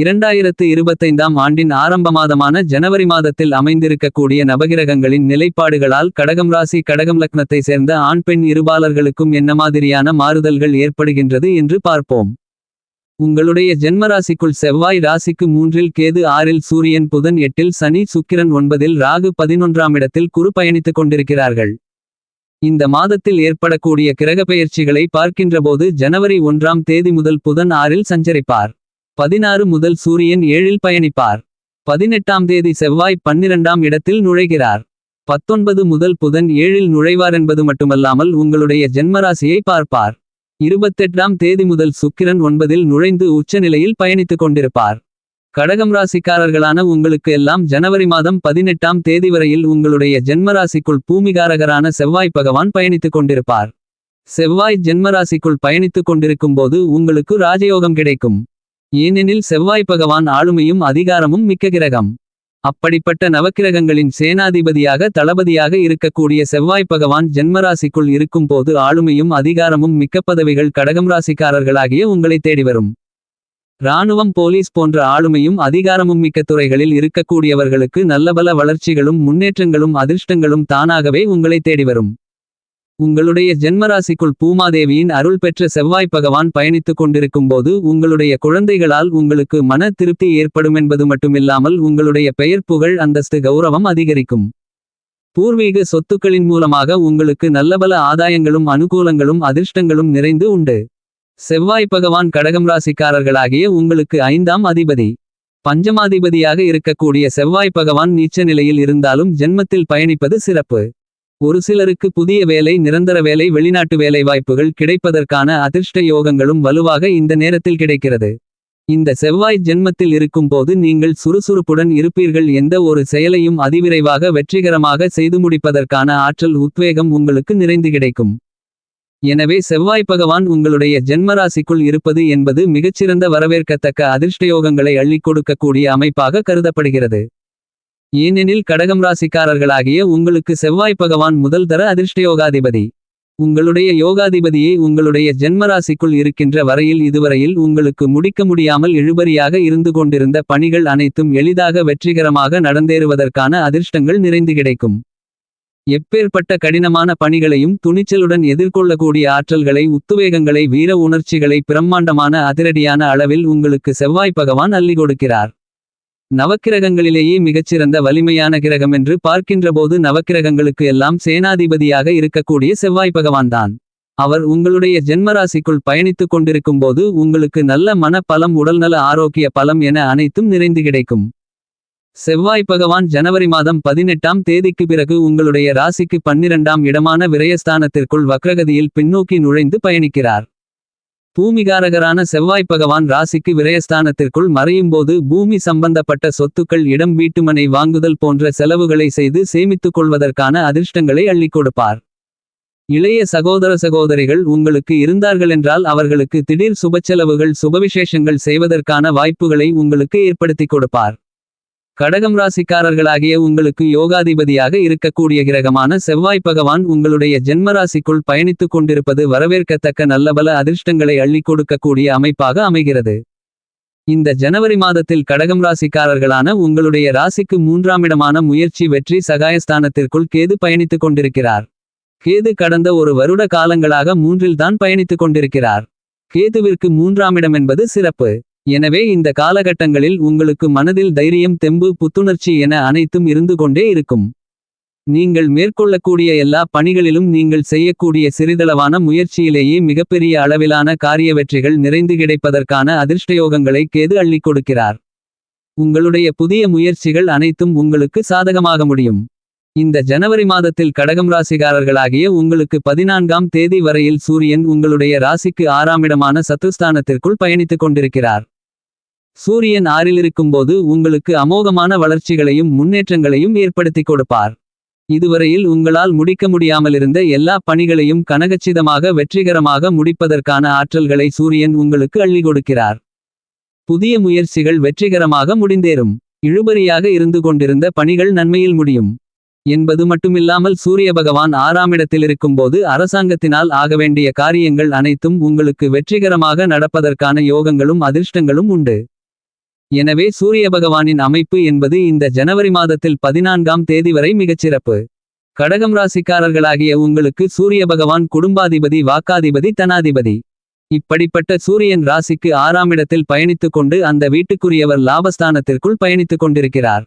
இரண்டாயிரத்து இருபத்தைந்தாம் ஆண்டின் ஆரம்ப மாதமான ஜனவரி மாதத்தில் அமைந்திருக்கக்கூடிய நவகிரகங்களின் நிலைப்பாடுகளால் கடகம் ராசி கடகம் லக்னத்தை சேர்ந்த ஆண் பெண் இருபாலர்களுக்கும் என்ன மாதிரியான மாறுதல்கள் ஏற்படுகின்றது என்று பார்ப்போம். உங்களுடைய ஜென்மராசிக்குள் செவ்வாய் ராசிக்கு மூன்றில் கேது ஆறில் சூரியன் புதன் எட்டில் சனி சுக்கிரன் ஒன்பதில் ராகு பதினொன்றாம் இடத்தில் குறு பயணித்துக் கொண்டிருக்கிறார்கள். இந்த மாதத்தில் ஏற்படக்கூடிய கிரகப்பெயர்ச்சிகளை பார்க்கின்றபோது ஜனவரி ஒன்றாம் தேதி முதல் புதன் ஆறில் சஞ்சரிப்பார். பதினாறு முதல் சூரியன் ஏழில் பயணிப்பார். பதினெட்டாம் தேதி செவ்வாய் பன்னிரண்டாம் இடத்தில் நுழைகிறார். பத்தொன்பது முதல் புதன் ஏழில் நுழைவார் என்பது மட்டுமல்லாமல் உங்களுடைய ஜென்மராசியை பார்ப்பார். இருபத்தெட்டாம் தேதி முதல் சுக்கிரன் ஒன்பதில் நுழைந்து உச்சநிலையில் பயணித்துக் கொண்டிருப்பார். கடகம் ராசிக்காரர்களான உங்களுக்கு எல்லாம் ஜனவரி மாதம் பதினெட்டாம் தேதி வரையில் உங்களுடைய ஜென்மராசிக்குள் பூமிகாரகரான செவ்வாய் பகவான் பயணித்துக் கொண்டிருப்பார். செவ்வாய் ஜென்மராசிக்குள் பயணித்துக் கொண்டிருக்கும் போது உங்களுக்கு ராஜயோகம் கிடைக்கும். ஏனெனில் செவ்வாய் பகவான் ஆளுமையும் அதிகாரமும் மிக்க கிரகம். அப்படிப்பட்ட நவக்கிரகங்களின் சேனாதிபதியாக தளபதியாக இருக்கக்கூடிய செவ்வாய் பகவான் ஜென்மராசிக்குள் இருக்கும்போது ஆளுமையும் அதிகாரமும் மிக்க பதவிகள் கடகம் ராசிக்காரர்களாகிய உங்களை தேடி வரும் இராணுவம் போலீஸ் போன்ற ஆளுமையும் அதிகாரமும் மிக்க துறைகளில் இருக்கக்கூடியவர்களுக்கு நல்லபல வளர்ச்சிகளும் முன்னேற்றங்களும் அதிர்ஷ்டங்களும் தானாகவே உங்களை தேடி வரும் உங்களுடைய ஜென்மராசிக்குள் பூமாதேவியின் அருள் பெற்ற செவ்வாய் பகவான் பயணித்துக் கொண்டிருக்கும்போது உங்களுடைய குழந்தைகளால் உங்களுக்கு மன திருப்தி ஏற்படும் என்பது மட்டுமில்லாமல் உங்களுடைய பெயர் புகழ் அந்தஸ்து கௌரவம் அதிகரிக்கும். பூர்வீக சொத்துக்களின் மூலமாக உங்களுக்கு நல்லபல ஆதாயங்களும் அனுகூலங்களும் அதிர்ஷ்டங்களும் நிறைந்து உண்டு. செவ்வாய் பகவான் கடகம் ராசிக்காரர்களாகிய உங்களுக்கு ஐந்தாம் அதிபதி. பஞ்சமாதிபதியாக இருக்கக்கூடிய செவ்வாய் பகவான் நீச்ச நிலையில் இருந்தாலும் ஜென்மத்தில் பயணிப்பது சிறப்பு. ஒரு சிலருக்கு புதிய வேலை நிரந்தர வேலை வெளிநாட்டு வேலை வாய்ப்புகள் கிடைப்பதற்கான அதிர்ஷ்ட யோகங்களும் வலுவாக இந்த நேரத்தில் கிடைக்கிறது. இந்த செவ்வாய் ஜென்மத்தில் இருக்கும்போது நீங்கள் சுறுசுறுப்புடன் இருப்பீர்கள். எந்த ஒரு செயலையும் அதிவிரைவாக வெற்றிகரமாக செய்து முடிப்பதற்கான ஆற்றல் உத்வேகம் உங்களுக்கு நிறைந்து கிடைக்கும். எனவே செவ்வாய் பகவான் உங்களுடைய ஜென்மராசிக்குள் இருப்பது என்பது மிகச்சிறந்த வரவேற்கத்தக்க அதிர்ஷ்டயோகங்களை அள்ளிக் கொடுக்கக்கூடிய அமைப்பாக கருதப்படுகிறது. ஏனெனில் கடகம் ராசிக்காரர்களாகிய உங்களுக்கு செவ்வாய் பகவான் முதல் தர அதிர்ஷ்டயோகாதிபதி உங்களுடைய யோகாதிபதியை உங்களுடைய ஜென்மராசிக்குள் இருக்கின்ற வரையில் இதுவரையில் உங்களுக்கு முடிக்க முடியாமல் இழுபறியாக இருந்து கொண்டிருந்த பணிகள் அனைத்தும் எளிதாக வெற்றிகரமாக நடந்தேறுவதற்கான அதிர்ஷ்டங்கள் நிறைந்து கிடைக்கும். எப்பேற்பட்ட கடினமான பணிகளையும் துணிச்சலுடன் எதிர்கொள்ளக்கூடிய ஆற்றல்களை உத்துவேகங்களை வீர உணர்ச்சிகளை பிரம்மாண்டமான அதிரடியான அளவில் உங்களுக்கு செவ்வாய் பகவான் அள்ளி கொடுக்கிறார். நவக்கிரகங்களிலேயே மிகச்சிறந்த வலிமையான கிரகம் என்று பார்க்கின்றபோது நவக்கிரகங்களுக்கு எல்லாம் சேனாதிபதியாக இருக்கக்கூடிய செவ்வாய் பகவான்தான் அவர் உங்களுடைய ஜென்மராசிக்குள் பயணித்துக் கொண்டிருக்கும்போது உங்களுக்கு நல்ல மன பலம் உடல்நல ஆரோக்கிய பலம் என அனைத்தும் நிறைந்து கிடைக்கும். செவ்வாய் பகவான் ஜனவரி மாதம் பதினெட்டாம் தேதிக்கு பிறகு உங்களுடைய ராசிக்கு பன்னிரண்டாம் இடமான விரயஸ்தானத்திற்குள் வக்ரகதியில் பின்னோக்கி நுழைந்து பயணிக்கிறார். பூமிகாரகரான செவ்வாய் பகவான் ராசிக்கு விரயஸ்தானத்திற்குள் மறையும்போது பூமி சம்பந்தப்பட்ட சொத்துக்கள் இடம் வீட்டுமனை வாங்குதல் போன்ற செலவுகளை செய்து சேமித்துக் கொள்வதற்கான அதிர்ஷ்டங்களை அள்ளிக் கொடுப்பார். இளைய சகோதர சகோதரிகள் உங்களுக்கு இருந்தார்களென்றால் அவர்களுக்கு திடீர் சுபச்செலவுகள் சுபவிசேஷங்கள் செய்வதற்கான வாய்ப்புகளை உங்களுக்கு ஏற்படுத்திக் கொடுப்பார். கடகம் ராசிக்காரர்களாகிய உங்களுக்கு யோகாதிபதியாக இருக்கக்கூடிய கிரகமான செவ்வாய் பகவான் உங்களுடைய ஜென்மராசிக்குள் பயணித்துக் கொண்டிருப்பது வரவேற்கத்தக்க நல்லபல அதிர்ஷ்டங்களை அள்ளிக் கொடுக்கக்கூடிய அமைப்பாக அமைகிறது. இந்த ஜனவரி மாதத்தில் கடகம் ராசிக்காரர்களான உங்களுடைய ராசிக்கு மூன்றாம் இடமான முயற்சி வெற்றி சகாயஸ்தானத்திற்குள் கேது பயணித்துக் கொண்டிருக்கிறார். கேது கடந்த ஒரு வருட காலங்களாக மூன்றில்தான் பயணித்துக் கொண்டிருக்கிறார். கேதுவிற்கு மூன்றாம் இடம் என்பது சிறப்பு. எனவே இந்த காலகட்டங்களில் உங்களுக்கு மனதில் தைரியம் தெம்பு புத்துணர்ச்சி என அனைத்தும் இருந்து கொண்டே இருக்கும். நீங்கள் மேற்கொள்ளக்கூடிய எல்லா பணிகளிலும் நீங்கள் செய்யக்கூடிய சிறிதளவான முயற்சியிலேயே மிகப்பெரிய அளவிலான காரிய வெற்றிகள் நிறைந்து கிடைப்பதற்கான அதிர்ஷ்டயோகங்களை கேது அள்ளிக் கொடுக்கிறார். உங்களுடைய புதிய முயற்சிகள் அனைத்தும் உங்களுக்கு சாதகமாக முடியும். இந்த ஜனவரி மாதத்தில் கடகம் ராசிகாரர்களாகிய உங்களுக்கு பதினான்காம் தேதி வரையில் சூரியன் உங்களுடைய ராசிக்கு ஆறாம் இடமான சத்துஸ்தானத்திற்குள் பயணித்துக் கொண்டிருக்கிறார். சூரியன் ஆறிலிருக்கும்போது உங்களுக்கு அமோகமான வளர்ச்சிகளையும் முன்னேற்றங்களையும் ஏற்படுத்திக் கொடுப்பார். இதுவரையில் உங்களால் முடிக்க முடியாமலிருந்த எல்லா பணிகளையும் கனகச்சிதமாக வெற்றிகரமாக முடிப்பதற்கான ஆற்றல்களை சூரியன் உங்களுக்கு அள்ளி கொடுக்கிறார். புதிய முயற்சிகள் வெற்றிகரமாக முடிந்தேறும். இழுபறியாக இருந்து கொண்டிருந்த பணிகள் நன்மையில் முடியும். என்பது மட்டுமில்லாமல் சூரிய பகவான் ஆறாம் இடத்திலிருக்கும்போது அரசாங்கத்தினால் ஆகவேண்டிய காரியங்கள் அனைத்தும் உங்களுக்கு வெற்றிகரமாக நடப்பதற்கான யோகங்களும் அதிர்ஷ்டங்களும் உண்டு. எனவே சூரிய பகவானின் அமைப்பு என்பது இந்த ஜனவரி மாதத்தில் பதினான்காம் தேதி வரை மிகச்சிறப்பு கடகம் ராசிக்காரர்களாகிய உங்களுக்கு சூரிய பகவான் குடும்பாதிபதி வாக்காதிபதி தனாதிபதி. இப்படிப்பட்ட சூரியன் ராசிக்கு ஆறாம் இடத்தில் பயணித்துக் கொண்டு அந்த வீட்டுக்குரியவர் லாபஸ்தானத்திற்குள் பயணித்துக் கொண்டிருக்கிறார்.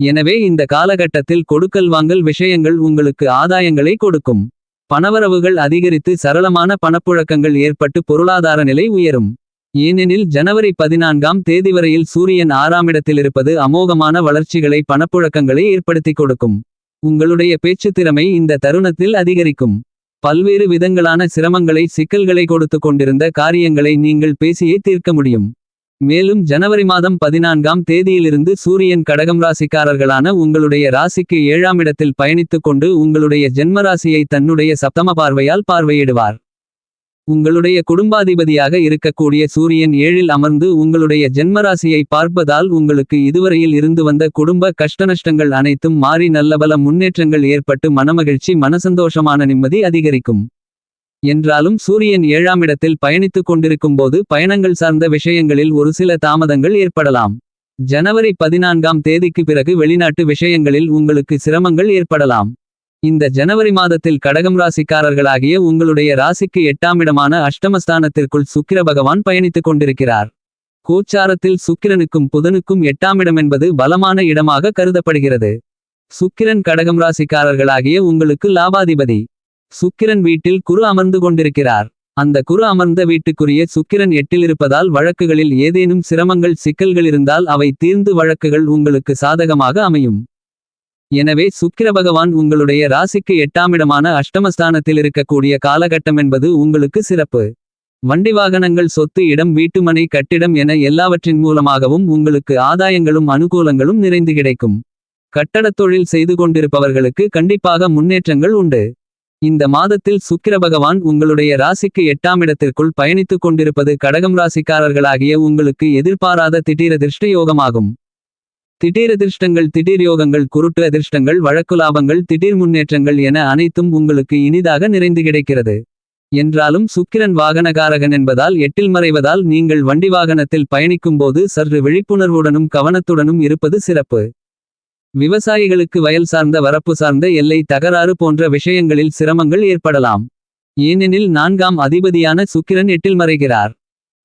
எனவே இந்த காலகட்டத்தில் கொடுக்கல் வாங்கல் விஷயங்கள் உங்களுக்கு ஆதாயங்களை கொடுக்கும். பணவரவுகள் அதிகரித்து சரளமான பணப்புழக்கங்கள் ஏற்பட்டு பொருளாதார நிலை உயரும். ஏனெனில் ஜனவரி பதினான்காம் தேதி வரையில் சூரியன் ஆறாம் இடத்திலிருப்பது அமோகமான வளர்ச்சிகளை பணப்புழக்கங்களை ஏற்படுத்திக் கொடுக்கும். உங்களுடைய பேச்சுத் திறமை இந்த தருணத்தில் அதிகரிக்கும். பல்வேறு விதங்களான சிரமங்களை சிக்கல்களை கொடுத்து கொண்டிருந்த காரியங்களை நீங்கள் பேசியே தீர்க்க முடியும். மேலும் ஜனவரி மாதம் பதினான்காம் தேதியிலிருந்து சூரியன் கடகம் ராசிக்காரர்களான உங்களுடைய ராசிக்கு ஏழாம் இடத்தில் பயணித்துக் கொண்டு உங்களுடைய ஜென்மராசியை தன்னுடைய சப்தம பார்வையால் பார்வையிடுவார். உங்களுடைய குடும்பாதிபதியாக இருக்கக்கூடிய சூரியன் ஏழில் அமர்ந்து உங்களுடைய ஜென்மராசியை பார்ப்பதால் உங்களுக்கு இதுவரையில் இருந்து வந்த குடும்ப கஷ்டநஷ்டங்கள் அனைத்தும் மாறி நல்லபல முன்னேற்றங்கள் ஏற்பட்டு மனமகிழ்ச்சி மனசந்தோஷமான நிம்மதி அதிகரிக்கும். என்றாலும் சூரியன் ஏழாம் இடத்தில் பயணித்துக் கொண்டிருக்கும்போது பயணங்கள் சார்ந்த விஷயங்களில் ஒரு சில தாமதங்கள் ஏற்படலாம். ஜனவரி பதினான்காம் தேதிக்கு பிறகு வெளிநாட்டு விஷயங்களில் உங்களுக்கு சிரமங்கள் ஏற்படலாம். இந்த ஜனவரி மாதத்தில் கடகம் ராசிக்காரர்களாகிய உங்களுடைய ராசிக்கு எட்டாமிடமான அஷ்டமஸ்தானத்திற்குள் சுக்கிர பகவான் பயணித்துக் கொண்டிருக்கிறார். கோச்சாரத்தில் சுக்கிரனுக்கும் புதனுக்கும் எட்டாம் இடம் என்பது பலமான இடமாக கருதப்படுகிறது. சுக்கிரன் கடகம் ராசிக்காரர்களாகிய உங்களுக்கு லாபாதிபதி. சுக்கிரன் வீட்டில் குரு அமர்ந்து கொண்டிருக்கிறார். அந்த குரு அமர்ந்த வீட்டுக்குரிய சுக்கிரன் எட்டில் இருப்பதால் வழக்குகளில் ஏதேனும் சிரமங்கள் சிக்கல்கள் இருந்தால் அவை தீர்ந்து வழக்குகள் உங்களுக்கு சாதகமாக அமையும். எனவே சுக்கிர பகவான் உங்களுடைய ராசிக்கு எட்டாமிடமான அஷ்டமஸ்தானத்தில் இருக்கக்கூடிய காலகட்டம் என்பது உங்களுக்கு சிறப்பு. வண்டி வாகனங்கள் சொத்து இடம் வீட்டுமனை கட்டிடம் என எல்லாவற்றின் மூலமாகவும் உங்களுக்கு ஆதாயங்களும் அனுகூலங்களும் நிறைந்து கிடைக்கும். கட்டடத் தொழில் செய்து கொண்டிருப்பவர்களுக்கு கண்டிப்பாக முன்னேற்றங்கள் உண்டு. இந்த மாதத்தில் சுக்கிர பகவான் உங்களுடைய ராசிக்கு எட்டாம் இடத்திற்குள் பயணித்துக் கொண்டிருப்பது கடகம் ராசிக்காரர்களாகிய உங்களுக்கு எதிர்பாராத திடீர திருஷ்ட யோகமாகும் திடீர் அதிர்ஷ்டங்கள் திடீர் யோகங்கள் குருட்டு அதிர்ஷ்டங்கள் வழக்கு லாபங்கள் திடீர் முன்னேற்றங்கள் என அனைத்தும் உங்களுக்கு இனிதாக நிறைந்து கிடைக்கிறது. என்றாலும் சுக்கிரன் வாகனகாரகன் என்பதால் எட்டில் மறைவதால் நீங்கள் வண்டி வாகனத்தில் பயணிக்கும்போது சற்று விழிப்புணர்வுடனும் கவனத்துடனும் இருப்பது சிறப்பு. விவசாயிகளுக்கு வயல் சார்ந்த வரப்பு சார்ந்த எல்லை தகராறு போன்ற விஷயங்களில் சிரமங்கள் ஏற்படலாம். ஏனெனில் நான்காம் அதிபதியான சுக்கிரன் எட்டில் மறைகிறார்.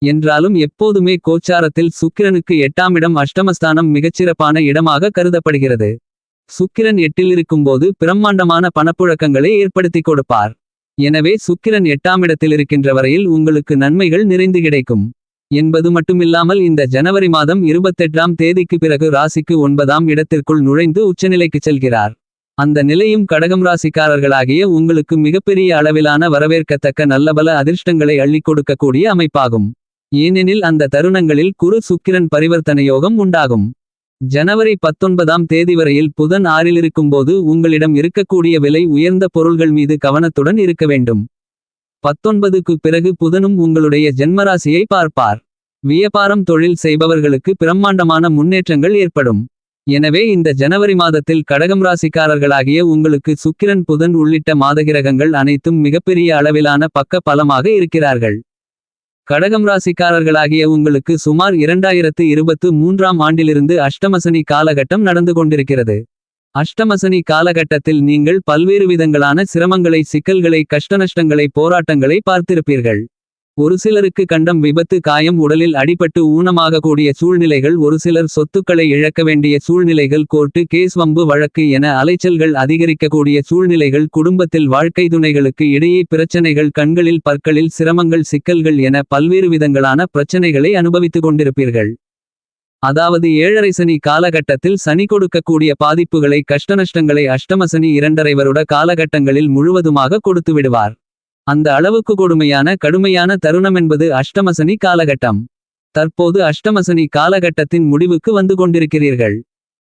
என்றாலும் எப்போதுமே கோச்சாரத்தில் சுக்கிரனுக்கு எட்டாம் இடம் அஷ்டமஸ்தானம் மிகச்சிறப்பான இடமாக கருதப்படுகிறது. சுக்கிரன் எட்டில் இருக்கும்போது பிரம்மாண்டமான பணப்புழக்கங்களை ஏற்படுத்திக் கொடுப்பார். எனவே சுக்கிரன் எட்டாம் இடத்தில் இருக்கின்ற வரையில் உங்களுக்கு நன்மைகள் நிறைந்து கிடைக்கும். என்பது மட்டுமில்லாமல் இந்த ஜனவரி மாதம் இருபத்தெட்டாம் தேதிக்கு பிறகு ராசிக்கு ஒன்பதாம் இடத்திற்குள் நுழைந்து உச்சநிலைக்குச் செல்கிறார். அந்த நிலையும் கடகம் ராசிக்காரர்களாகிய உங்களுக்கு மிகப்பெரிய அளவிலான வரவேற்கத்தக்க நல்லபல அதிர்ஷ்டங்களை அள்ளிக் கொடுக்கக்கூடிய அமைப்பாகும். ஏனெனில் அந்த தருணங்களில் குரு சுக்கிரன் பரிவர்த்தனை யோகம் உண்டாகும். ஜனவரி பத்தொன்பதாம் தேதி வரையில் புதன் ஆறிலிருக்கும்போது உங்களிடம் இருக்கக்கூடிய விலை உயர்ந்த பொருள்கள் மீது கவனத்துடன் இருக்க வேண்டும். பத்தொன்பதுக்கு பிறகு புதனும் உங்களுடைய ஜென்மராசியை பார்ப்பார். வியாபாரம் தொழில் செய்பவர்களுக்கு பிரம்மாண்டமான முன்னேற்றங்கள் ஏற்படும். எனவே இந்த ஜனவரி மாதத்தில் கடகம் ராசிக்காரர்களாகிய உங்களுக்கு சுக்கிரன் புதன் உள்ளிட்ட மாதகிரகங்கள் அனைத்தும் மிகப்பெரிய அளவிலான பக்க பலமாக இருக்கிறார்கள். கடகம் ராசிக்காரர்களாகிய உங்களுக்கு சுமார் இரண்டாயிரத்து இருபத்து மூன்றாம் ஆண்டிலிருந்து அஷ்டமசனி காலகட்டம் நடந்து கொண்டிருக்கிறது. அஷ்டமசனி காலகட்டத்தில் நீங்கள் பல்வேறு விதங்களான சிரமங்களை சிக்கல்களை கஷ்டநஷ்டங்களை போராட்டங்களை பார்த்திருப்பீர்கள். ஒரு சிலருக்கு கண்டம் விபத்து காயம் உடலில் அடிபட்டு ஊனமாக கூடிய சூழ்நிலைகள் ஒரு சிலர் சொத்துக்களை இழக்க வேண்டிய சூழ்நிலைகள் கோர்ட்டு கேஸ் வம்பு வழக்கு என அலைச்சல்கள் அதிகரிக்கக்கூடிய சூழ்நிலைகள் குடும்பத்தில் வாழ்க்கை துணைகளுக்கு இடையே பிரச்சனைகள் கண்களில் பற்களில் சிரமங்கள் சிக்கல்கள் என பல்வேறு விதங்களான பிரச்சனைகளை அனுபவித்துக் கொண்டிருப்பீர்கள். அதாவது ஏழரை சனி காலகட்டத்தில் சனி கொடுக்கக்கூடிய பாதிப்புகளை கஷ்டநஷ்டங்களை அஷ்டமசனி இரண்டரை வருட காலகட்டங்களில் முழுவதுமாக கொடுத்து விடுவார் அந்த அளவுக்கு கொடுமையான கடுமையான தருணமென்பது அஷ்டமசனி காலகட்டம். தற்போது அஷ்டமசனி காலகட்டத்தின் முடிவுக்கு வந்து கொண்டிருக்கிறீர்கள்.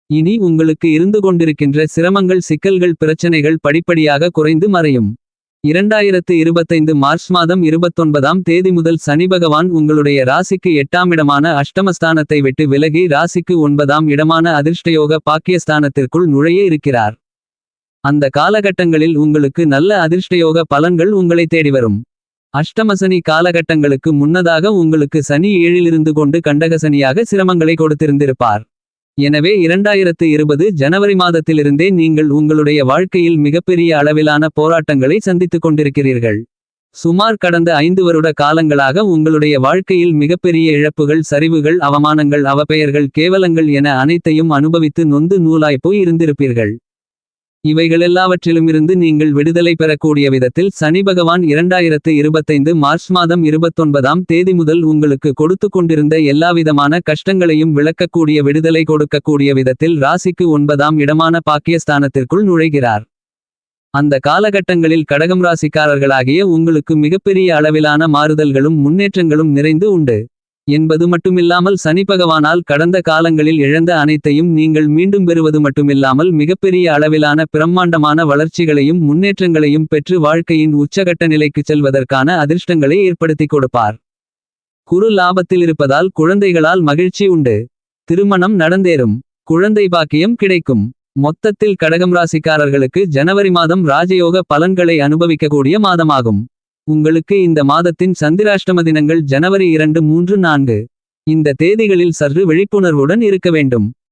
இனி உங்களுக்கு இருந்து கொண்டிருக்கின்ற சிரமங்கள் சிக்கல்கள் பிரச்சனைகள் படிப்படியாக குறைந்து மறையும். இரண்டாயிரத்து இருபத்தைந்து மார்ச் மாதம் இருபத்தொன்பதாம் தேதி முதல் சனி பகவான் உங்களுடைய ராசிக்கு எட்டாம் இடமான அஷ்டமஸ்தானத்தை விட்டு விலகி ராசிக்கு ஒன்பதாம் இடமான அதிர்ஷ்டயோக பாக்கியஸ்தானத்திற்குள் நுழைய இருக்கிறார். அந்த காலகட்டங்களில் உங்களுக்கு நல்ல அதிர்ஷ்டயோக பலன்கள் உங்களை தேடி வரும் அஷ்டமசனி காலகட்டங்களுக்கு முன்னதாக உங்களுக்கு சனி ஏழிலிருந்து கொண்டு கண்டகசனியாக சிரமங்களை கொடுத்திருந்திருப்பார். எனவே இரண்டாயிரத்து இருபது ஜனவரி மாதத்திலிருந்தே நீங்கள் உங்களுடைய வாழ்க்கையில் மிகப்பெரிய அளவிலான போராட்டங்களை சந்தித்துக் கொண்டிருக்கிறீர்கள். சுமார் கடந்த ஐந்து வருட காலங்களாக உங்களுடைய வாழ்க்கையில் மிகப்பெரிய இழப்புகள் சரிவுகள் அவமானங்கள் அவப்பெயர்கள் கேவலங்கள் என அனைத்தையும் அனுபவித்து நொந்து நூலாய்ப்போய் இருந்திருப்பீர்கள். இவைகளெல்லாவற்றிலுமிருந்து நீங்கள் விடுதலை பெறக்கூடிய விதத்தில் சனி பகவான் இரண்டாயிரத்து இருபத்தைந்து மார்ச் மாதம் இருபத்தொன்பதாம் தேதி முதல் உங்களுக்கு கொடுத்து கொண்டிருந்த எல்லாவிதமான கஷ்டங்களையும் விளக்கக்கூடிய விடுதலை கொடுக்கக்கூடிய விதத்தில் ராசிக்கு ஒன்பதாம் இடமான பாக்கியஸ்தானத்திற்குள் நுழைகிறார். அந்த காலகட்டங்களில் கடகம் ராசிக்காரர்களாகிய உங்களுக்கு மிகப்பெரிய அளவிலான மாறுதல்களும் முன்னேற்றங்களும் நிறைந்து உண்டு. என்பது மட்டுமில்லாமல் சனி பகவானால் கடந்த காலங்களில் இழந்த அனைத்தையும் நீங்கள் மீண்டும் பெறுவது மட்டுமில்லாமல் மிகப்பெரிய அளவிலான பிரம்மாண்டமான வளர்ச்சிகளையும் முன்னேற்றங்களையும் பெற்று வாழ்க்கையின் உச்சகட்ட நிலைக்குச் செல்வதற்கான அதிர்ஷ்டங்களை ஏற்படுத்திக் கொடுப்பார். குரு லாபத்தில் இருப்பதால் குழந்தைகளால் மகிழ்ச்சி உண்டு. திருமணம் நடந்தேறும். குழந்தை பாக்கியம் கிடைக்கும். மொத்தத்தில் கடகம் ராசிக்காரர்களுக்கு ஜனவரி மாதம் ராஜயோக பலன்களை அனுபவிக்கக்கூடிய மாதமாகும். உங்களுக்கு இந்த மாதத்தின் சந்திராஷ்டம தினங்கள் ஜனவரி இரண்டு மூன்று நான்கு. இந்த தேதிகளில் சற்று விழிப்புணர்வுடன் இருக்க வேண்டும்.